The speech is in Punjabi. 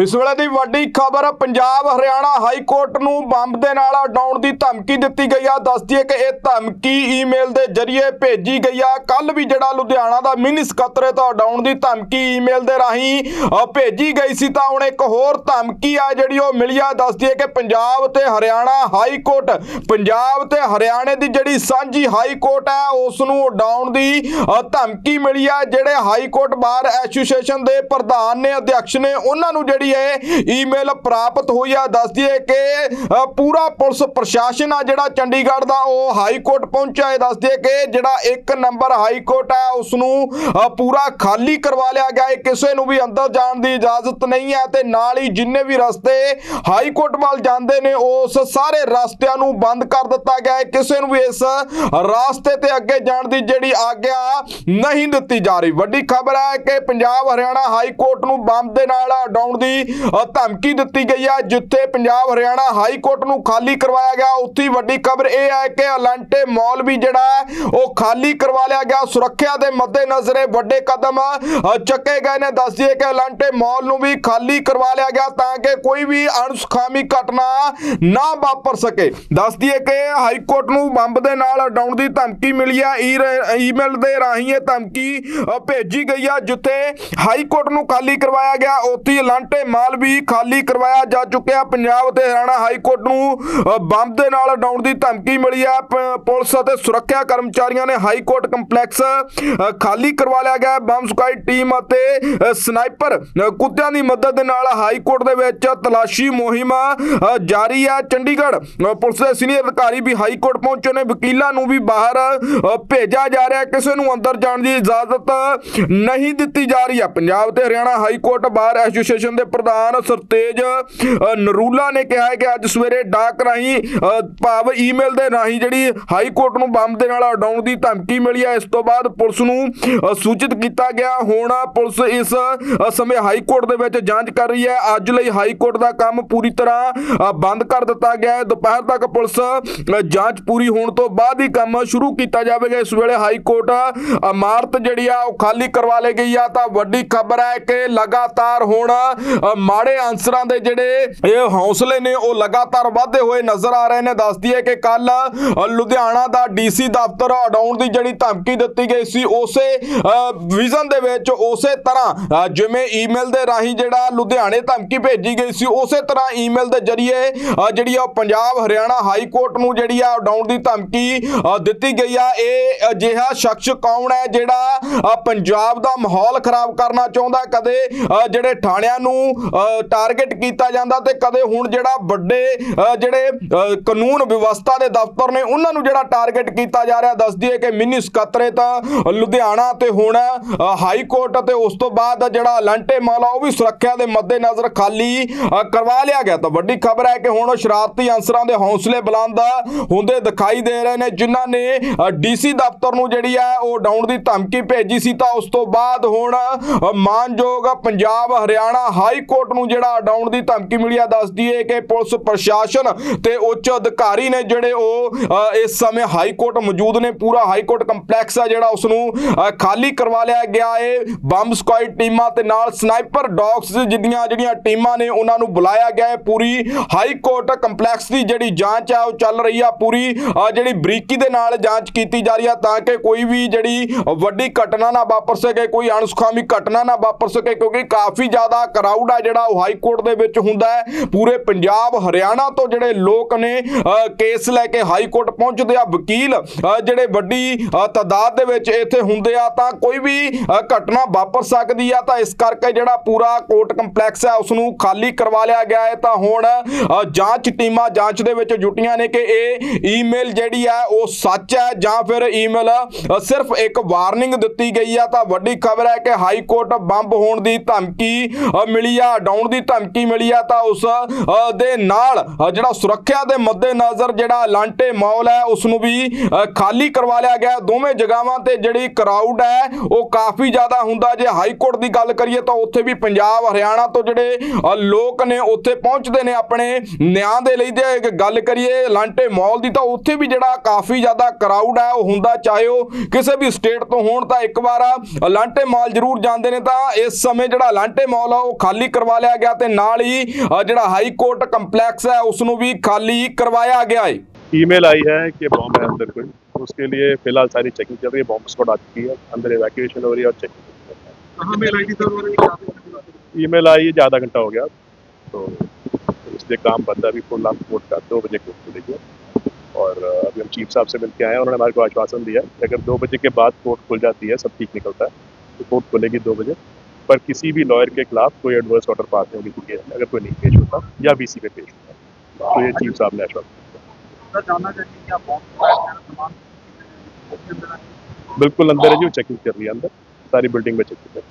ਇਸ ਵੇਲੇ ਦੀ ਵੱਡੀ ਖਬਰ, ਪੰਜਾਬ ਹਰਿਆਣਾ ਹਾਈ ਕੋਰਟ ਨੂੰ ਬੰਬ ਦੇ ਨਾਲ ਉਡਾਉਣ ਦੀ ਧਮਕੀ ਦਿੱਤੀ ਗਈ ਆ। ਦੱਸਦੀ ਹੈ ਕਿ ਇਹ ਧਮਕੀ ਈਮੇਲ ਦੇ ਜ਼ਰੀਏ ਭੇਜੀ ਗਈ ਆ। ਕੱਲ ਵੀ ਜਿਹੜਾ ਲੁਧਿਆਣਾ ਦਾ ਮਿਨੀ ਸਕੱਤਰੇ ਤੋਂ ਉਡਾਉਣ ਦੀ ਧਮਕੀ ਈਮੇਲ ਦੇ ਰਾਹੀਂ ਭੇਜੀ ਗਈ ਸੀ ਤਾਂ ਹੁਣ ਇੱਕ ਹੋਰ ਧਮਕੀ ਆ ਜਿਹੜੀ ਉਹ ਮਿਲੀ ਆ। ਦੱਸਦੀ ਹੈ ਕਿ ਪੰਜਾਬ ਤੇ ਹਰਿਆਣਾ ਹਾਈ ਕੋਰਟ, ਪੰਜਾਬ ਤੇ ਹਰਿਆਣੇ ਦੀ ਜਿਹੜੀ ਸਾਂਝੀ ਹਾਈ ਕੋਰਟ ਹੈ ਉਸ ਨੂੰ ਉਡਾਉਣ ਦੀ ਧਮਕੀ ਮਿਲੀ ਆ। ਜਿਹੜੇ ਹਾਈ ਕੋਰਟ ਬਾਰ ਐਸੋਸੀਏਸ਼ਨ ਦੇ ਪ੍ਰਧਾਨ ਨੇ ਅਧਿਕਸ਼ ਨੇ, ਉਹਨਾਂ ਨੂੰ ਜਿਹੜੀ ਹੈ ਈਮੇਲ ਪ੍ਰਾਪਤ ਹੋਈ ਆ ਦੱਸਦੀ ਹੈ ਕਿ ਪੂਰਾ ਪੁਲਿਸ ਪ੍ਰਸ਼ਾਸਨ ਆ ਜਿਹੜਾ ਚੰਡੀਗੜ੍ਹ ਦਾ, ਉਹ ਹਾਈ ਕੋਰਟ ਪਹੁੰਚਿਆ ਹੈ। ਦੱਸਦੀ ਹੈ ਕਿ ਜਿਹੜਾ ਇੱਕ ਨੰਬਰ ਹਾਈ ਕੋਰਟ ਹੈ ਉਸ ਨੂੰ ਪੂਰਾ ਖਾਲੀ ਕਰਵਾ ਲਿਆ ਗਿਆ ਹੈ। ਕਿਸੇ ਨੂੰ ਵੀ ਅੰਦਰ ਜਾਣ ਦੀ ਇਜਾਜ਼ਤ ਨਹੀਂ ਹੈ ਤੇ ਨਾਲ ਹੀ ਜਿੰਨੇ ਵੀ ਰਸਤੇ ਹਾਈ ਕੋਰਟ ਵੱਲ ਜਾਂਦੇ ਨੇ, ਉਸ ਸਾਰੇ ਰਸਤਿਆਂ ਨੂੰ ਬੰਦ ਕਰ ਦਿੱਤਾ ਗਿਆ ਹੈ। ਕਿਸੇ ਨੂੰ ਵੀ ਇਸ ਰਾਸਤੇ ਤੇ ਅੱਗੇ ਜਾਣ ਦੀ ਜਿਹੜੀ ਆਗਿਆ ਨਹੀਂ ਦਿੱਤੀ ਜਾ ਰਹੀ। ਵੱਡੀ ਖਬਰ ਹੈ ਕਿ ਪੰਜਾਬ ਹਰਿਆਣਾ ਹਾਈ ਕੋਰਟ ਨੂੰ ਬੰਬ ਦੇ ਨਾਲ ਉਡਾਉਣ ਦੀ ਅ, ਧਮਕੀ ਦਿੱਤੀ ਗਈ ਹੈ ਜਿੱਥੇ ਪੰਜਾਬ ਹਰਿਆਣਾ ਹਾਈ ਕੋਰਟ ਨੂੰ ਖਾਲੀ ਕਰਵਾਇਆ ਗਿਆ। ਉੱਥੇ ਵੱਡੀ ਖਬਰ ਇਹ ਹੈ ਕਿ ਅਲਾਂਟੇ ਮਾਲ ਵੀ ਜਿਹੜਾ ਹੈ ਉਹ ਖਾਲੀ ਕਰਵਾ ਲਿਆ ਗਿਆ। ਸੁਰੱਖਿਆ ਦੇ ਮੱਦੇਨਜ਼ਰ ਇਹ ਵੱਡੇ ਕਦਮ ਅ, ਚੱਕੇ ਗਏ ਨੇ। ਦੱਸ ਦਈਏ ਕਿ ਅਲਾਂਟੇ ਮਾਲ ਨੂੰ ਵੀ ਖਾਲੀ ਕਰਵਾ ਲਿਆ ਗਿਆ ਤਾਂ ਕਿ ਕੋਈ ਵੀ ਅਣਸੁਖਾਮੀ ਘਟਨਾ ਨਾ ਵਾਪਰ ਸਕੇ। ਦੱਸ ਦਈਏ ਕਿ ਹਾਈ ਕੋਰਟ ਨੂੰ ਬੰਬ ਦੇ ਨਾਲ ਉਡਾਉਣ ਦੀ ਧਮਕੀ ਮਿਲੀ ਆ ਈਮੇਲ ਦੇ ਰਾਹੀਂ ਇਹ ਧਮਕੀ ਭੇਜੀ ਗਈ ਆ ਜਿੱਥੇ ਹਾਈ ਕੋਰਟ ਨੂੰ ਖਾਲੀ ਕਰਵਾਇਆ ਗਿਆ। ਉੱਥੇ ਹੀ ਲਾਂਟੇ ਮਾਲ ਵੀ ਖਾਲੀ ਕਰਵਾਇਆ ਜਾ ਚੁੱਕਿਆ। ਪੰਜਾਬ ਅਤੇ ਹਰਿਆਣਾ ਹਾਈ ਕੋਰਟ ਨੂੰ ਬੰਬ ਦੇ ਨਾਲ ਉਡਾਉਣ ਦੀ ਧਮਕੀ ਮਿਲੀ ਆ ਪੁਲਿਸ ਅਤੇ ਸੁਰੱਖਿਆ ਕਰਮਚਾਰੀਆਂ ਨੇ ਹਾਈ ਕੋਰਟ ਕੰਪਲੈਕਸ ਖਾਲੀ ਕਰਵਾ ਲਿਆ ਗਿਆ। ਬੰਬ ਸਕਾਈ ਟੀਮ ਅਤੇ ਸਨਾਈਪਰ ਕੁੱਤਿਆਂ ਦੀ ਮਦਦ ਦੇ ਨਾਲ ਹਾਈ ਕੋਰਟ ਦੇ ਵਿੱਚ ਤਲਾਸ਼ੀ ਮੁਹਿੰਮ ਜਾਰੀ ਹੈ। ਚੰਡੀਗੜ੍ਹ ਪੁਲਿਸ ਦੇ ਸੀਨੀਅਰ ਅਧਿਕਾਰੀ ਵੀ ਹਾਈ ਕੋਰਟ ਪਹੁੰਚੇ ਨੇ। ਵਕੀਲਾਂ ਨੂੰ ਵੀ ਬਾਹਰ ਭੇਜਿਆ ਜਾ ਰਿਹਾ ਕਿਸੇ ਨੂੰ ਅੰਦਰ ਜਾਣ ਦੀ ਇਜਾਜ਼ਤ ਨਹੀਂ ਦਿੱਤੀ ਜਾ ਰਹੀ ਹੈ। ਪੰਜਾਬ ਤੇ Haryana high court bar association ਦੇ ਪ੍ਰਧਾਨ ਸਰਤੇਜ ਨਰੂਲਾ ਨੇ ਕਿਹਾ ਹੈ ਕਿ ਅੱਜ ਸਵੇਰੇ ਡਾਕ ਰਾਹੀਂ ਭਾਵ ਈਮੇਲ ਦੇ ਰਾਹੀਂ ਜਿਹੜੀ ਹਾਈ ਕੋਰਟ ਨੂੰ ਬੰਬ ਦੇ ਨਾਲ ਉਡਾਉਣ ਦੀ ਧਮਕੀ ਮਿਲੀ ਹੈ। ਇਸ ਤੋਂ ਬਾਅਦ ਪੁਲਿਸ ਨੂੰ ਸੂਚਿਤ ਕੀਤਾ ਗਿਆ। ਹੁਣ ਪੁਲਿਸ ਇਸ ਸਮੇਂ ਹਾਈ ਕੋਰਟ ਦੇ ਵਿੱਚ ਜਾਂਚ ਕਰ ਰਹੀ ਹੈ। ਅੱਜ ਲਈ ਹਾਈ ਕੋਰਟ ਦਾ ਕੰਮ ਪੂਰੀ ਤਰ੍ਹਾਂ ਬੰਦ ਕਰ ਦਿੱਤਾ ਗਿਆ ਹੈ। ਦੁਪਹਿਰ ਤੱਕ ਪੁਲਿਸ ਜਾਂਚ ਪੂਰੀ ਹੋਣ ਤੋਂ ਬਾਅਦ ਹੀ ਕੰਮ ਸ਼ੁਰੂ ਕੀਤਾ ਜਾਵੇਗਾ। ਇਸ ਵੇਲੇ ਹਾਈ ਕੋਰਟ ਇਮਾਰਤ ਜਿਹੜੀ ਆ, ਉਹ ਖਾਲੀ ਕਰਵਾ ਲਈ ਗਈ ਆ। ਤਾਂ ਵੱਡੀ ਖਬਰ ਹੈ ਕਿ ਲਗਾਤਾਰ ਹੁਣ ਮਾੜੇ ਅਨਸਰਾਂ ਦੇ ਜਿਹੜੇ ਇਹ ਹੌਸਲੇ ਨੇ, ਉਹ ਲਗਾਤਾਰ ਵਧਦੇ ਹੋਏ ਨਜ਼ਰ ਆ ਰਹੇ ਨੇ। ਦੱਸਦੀ ਹੈ ਕਿ ਕੱਲ ਲੁਧਿਆਣਾ ਦਾ ਡੀਸੀ ਦਫ਼ਤਰ ਉਡਾਉਣ ਦੀ ਜਿਹੜੀ ਧਮਕੀ ਦਿੱਤੀ ਗਈ ਸੀ, ਉਸੇ ਵਿਜ਼ਨ ਦੇ ਵਿੱਚ ਉਸੇ ਤਰ੍ਹਾਂ ਜਿਵੇਂ ਈਮੇਲ ਦੇ ਰਾਹੀਂ ਜਿਹੜਾ ਲੁਧਿਆਣੇ ਧਮਕੀ ਭੇਜੀ ਗਈ ਸੀ, ਉਸੇ ਤਰ੍ਹਾਂ ਈਮੇਲ ਦੇ ਜ਼ਰੀਏ ਜਿਹੜੀ ਆ ਪੰਜਾਬ ਹਰਿਆਣਾ ਹਾਈ ਕੋਰਟ ਨੂੰ ਜਿਹੜੀ ਆ ਉਡਾਉਣ ਦੀ ਧਮਕੀ ਦਿੱਤੀ ਗਈ ਆ। ਇਹ ਅਜਿਹਾ ਸ਼ਖਸ ਕੌਣ ਹੈ ਜਿਹੜਾ ਪੰਜਾਬ ਦਾ ਮਾਹੌਲ ਖਰਾਬ ਕਰਨਾ ਚਾਹੁੰਦਾ, ਕਦੇ ਜਿਹੜੇ ਥਾਣਿਆਂ ਨੂੰ ਟਾਰਗੇਟ ਕੀਤਾ ਜਾਂਦਾ ਤੇ ਕਦੇ ਹੁਣ ਜਿਹੜਾ ਵੱਡੇ ਜਿਹੜੇ ਕਾਨੂੰਨ ਵਿਵਸਥਾ ਦੇ ਦਫ਼ਤਰ ਨੇ, ਉਹਨਾਂ ਨੂੰ ਜਿਹੜਾ ਟਾਰਗੇਟ ਕੀਤਾ ਜਾ ਰਿਹਾ ਦੱਸਦੀ ਹੈ ਕਿ ਮਿਨੀ ਸਕੱਤਰੇ ਤਾਂ ਲੁਧਿਆਣਾ ਤੇ ਹੁਣ ਹਾਈ ਕੋਰਟ ਅਤੇ ਉਸ ਤੋਂ ਬਾਅਦ ਜਿਹੜਾ ਲਾਂਟੇ ਮਾਲਾ, ਉਹ ਵੀ ਸੁਰੱਖਿਆ ਦੇ ਮੱਦੇਨਜ਼ਰ ਖਾਲੀ ਕਰਵਾ ਲਿਆ ਗਿਆ। ਤਾਂ ਵੱਡੀ ਖਬਰ ਹੈ ਕਿ ਹੁਣ ਸ਼ਰਾਰਤੀ ਅਨਸਰਾਂ ਦੇ ਹੌਸਲੇ ਬੁਲੰਦ ਹੁੰਦੇ ਦਿਖਾਈ ਦੇ ਰਹੇ ਨੇ, ਜਿਨ੍ਹਾਂ ਨੇ ਡੀਸੀ ਦਫ਼ਤਰ ਨੂੰ ਜਿਹੜੀ ਹੈ, ਉਹ ਡਾਊਨ ਦੀ ਧਮਕੀ ਭੇਜੀ ਸੀ। ਤਾਂ ਉਸ ਤੋਂ ਬਾਅਦ ਹੁਣ ਮਾਨਯੋਗ ਪੰਜਾਬ ਹਰਿਆਣਾ ਹਾਈ ਕੋਰਟ ਨੂੰ ਜਿਹੜਾ ਅਡਾਉਣ ਦੀ ਧਮਕੀ ਮਿਲੀ ਆ ਦੱਸਦੀ ਹੈ ਕਿ ਪੁਲਿਸ ਪ੍ਰਸ਼ਾਸਨ ਤੇ ਉੱਚ ਅਧਿਕਾਰੀ ਨੇ ਜਿਹੜੇ ਉਹ ਇਸ ਸਮੇਂ ਹਾਈ ਕੋਰਟ ਮੌਜੂਦ ਨੇ। ਪੂਰਾ ਹਾਈ ਕੋਰਟ ਕੰਪਲੈਕਸ ਆ ਜਿਹੜਾ ਉਸ ਨੂੰ ਖਾਲੀ ਕਰਵਾ ਲਿਆ ਗਿਆ। ਹੈ ਬੰਬ ਸਕਾਇਡ ਟੀਮਾਂ ਤੇ ਨਾਲ ਸਨਾਈਪਰ ਡੌਗਸ ਜਿੰਨੀਆਂ ਜਿਹੜੀਆਂ ਟੀਮਾਂ ਨੇ, ਉਹਨਾਂ ਨੂੰ ਬੁਲਾਇਆ ਗਿਆ। ਹੈ ਪੂਰੀ ਹਾਈ ਕੋਰਟ ਕੰਪਲੈਕਸ ਦੀ ਜਿਹੜੀ ਜਾਂਚ ਆ, ਉਹ ਚੱਲ ਰਹੀ ਆ। ਪੂਰੀ ਜਿਹੜੀ ਬਰੀਕੀ ਦੇ ਨਾਲ ਜਾਂਚ ਕੀਤੀ ਜਾ ਰਹੀ ਆ, ਤਾਂ ਕਿ ਕੋਈ ਵੀ ਜਿਹੜੀ ਵੱਡੀ ਘਟਨਾ ਨਾ ਵਾਪਰ ਸਕੇ, ਕੋਈ ਅਣਸੁਖਾਮੀ ਘਟਨਾ ਨਾ ਵਾਪਰ ਸਕੇ, ਕਿਉਂਕਿ ਕਾਫੀ ਜ਼ਿਆਦਾ ਕਰਾਊਡ ਆ ਜਿਹੜਾ ਉਹ ਹਾਈ ਕੋਰਟ ਦੇ ਵਿੱਚ ਹੁੰਦਾ ਹੈ। ਪੂਰੇ ਪੰਜਾਬ, ਹਰਿਆਣਾ ਤੋਂ ਜਿਹੜੇ ਲੋਕ ਨੇ ਕੇਸ ਲੈ ਕੇ ਹਾਈ ਕੋਰਟ ਪਹੁੰਚਦੇ ਆ। ਵਕੀਲ ਜਿਹੜੇ ਵੱਡੀ ਤਾਦਾਦ ਦੇ ਵਿੱਚ ਇੱਥੇ ਹੁੰਦੇ ਆ, ਤਾਂ ਕੋਈ ਵੀ ਘਟਨਾ ਵਾਪਰ ਸਕਦੀ ਆ, ਤਾਂ ਇਸ ਕਰਕੇ ਜਿਹੜਾ ਪੂਰਾ ਕੋਰਟ ਕੰਪਲੈਕਸ ਹੈ ਉਸ ਨੂੰ ਖਾਲੀ ਕਰਵਾ ਲਿਆ ਗਿਆ ਹੈ। ਤਾਂ ਹੁਣ ਜਾਂਚ ਟੀਮਾਂ ਜਾਂਚ ਦੇ ਵਿੱਚ ਜੁਟੀਆਂ ਨੇ ਕਿ ਇਹ ਈਮੇਲ ਜਿਹੜੀ ਹੈ ਉਹ ਸੱਚ ਹੈ ਜਾਂ ਫਿਰ ਈਮੇਲ ਸਿਰਫ ਇੱਕ ਵਾਰਨਿੰਗ ਦਿੱਤੀ ਗਈ ਆ। ਤਾਂ ਵੱਡੀ ਖਬਰ ਹੈ ਕਿ ਹਾਈ ਕੋਰਟ ਬੰਬ ਹੋਣ ਦੀ ਧਮਕੀ ਮਿਲੀ ਮਿਲੀ ਆ ਡਾਊਨ ਦੀ ਧਮਕੀ ਮਿਲੀ ਆ ਤਾਂ ਉਸ ਦੇ ਨਾਲ ਜਿਹੜਾ ਸੁਰੱਖਿਆ ਦੇ ਮੱਦੇਨਜ਼ਰ ਜਿਹੜਾ ਲਾਂਟੇ ਮਾਲ ਹੈ ਉਸ ਨੂੰ ਵੀ ਖਾਲੀ ਕਰਵਾ ਲਿਆ ਗਿਆ। ਦੋਵੇਂ ਜਗ੍ਹਾਵਾਂ ਤੇ ਜਿਹੜੀ ਕਰਾਊਡ ਹੈ, ਉਹ ਕਾਫੀ ਜ਼ਿਆਦਾ ਹੁੰਦਾ। ਜੇ ਹਾਈ ਕੋਰਟ ਦੀ ਗੱਲ ਕਰੀਏ ਤਾਂ ਉੱਥੇ ਵੀ ਪੰਜਾਬ, ਹਰਿਆਣਾ ਤੋਂ ਜਿਹੜੇ ਲੋਕ ਨੇ, ਉੱਥੇ ਪਹੁੰਚਦੇ ਨੇ ਆਪਣੇ ਨਿਆਂ ਦੇ ਲਈ। ਤੇ ਗੱਲ ਕਰੀਏ ਲਾਂਟੇ ਮਾਲ ਦੀ ਤਾਂ ਉੱਥੇ ਵੀ ਜਿਹੜਾ ਕਾਫੀ ਜ਼ਿਆਦਾ ਕਰਾਊਡ ਹੈ, ਉਹ ਹੁੰਦਾ। ਚਾਹੇ ਉਹ ਕਿਸੇ ਵੀ ਸਟੇਟ ਤੋਂ ਹੋਣ ਤਾਂ ਇੱਕ ਵਾਰ ਲਾਂਟੇ ਮਾਲ ਜ਼ਰੂਰ ਜਾਂਦੇ ਨੇ ਤਾਂ ਇਸ ਸਮੇਂ ਜਿਹੜਾ ਲਾਂਟੇ ਮਾਲ ਆ, ਉਹ ਖਾਲੀ ਖਾਲੀ ਕਰਵਾ ਲਿਆ ਗਿਆ ਤੇ ਨਾਲ ਹੀ ਅ, ਜਿਹੜਾ ਹਾਈ ਕੋਰਟ ਕੰਪਲੈਕਸ ਹੈ ਉਸ ਨੂੰ ਵੀ ਖਾਲੀ ਕਰਵਾਇਆ ਗਿਆ ਹੈ ईमेल आई है कि बॉम्ब है अंदर कोई उसके लिए फिलहाल सारी चेकिंग चल रही है बॉम्ब स्क्वाड आ चुकी है अंदर इवैक्यूएशन हो रही है और चेकिंग कहाँ मेल आई थी सर और ईमेल आई है आधा घंटा हो गया तो इसलिए काम बंद है अभी फुल आप कोर्ट का दो बजे कोर्ट खुलेगी और अ, अभी हम चीफ साहब से मिल के आए हैं उन्होंने हमारे को आश्वासन दिया कि अगर दो बजे के बाद कोर्ट खुल जाती है सब ठीक निकलता है तो कोर्ट खुलेगी दो बजे पर किसी भी लॉयर के खिलाफ कोई एडवर्स ऑर्डर पास नहीं होगी केस में अगर कोई नहीं पेश होता या बीसी पे पेश होता तो ये चीफ साहब ने आश्वासन सर जानना चाहिए क्या बॉम्ब सामान के अंदर बिल्कुल अंदर है जी वो चेकिंग कर रही है अंदर सारी बिल्डिंग में चेकिंग कर रही है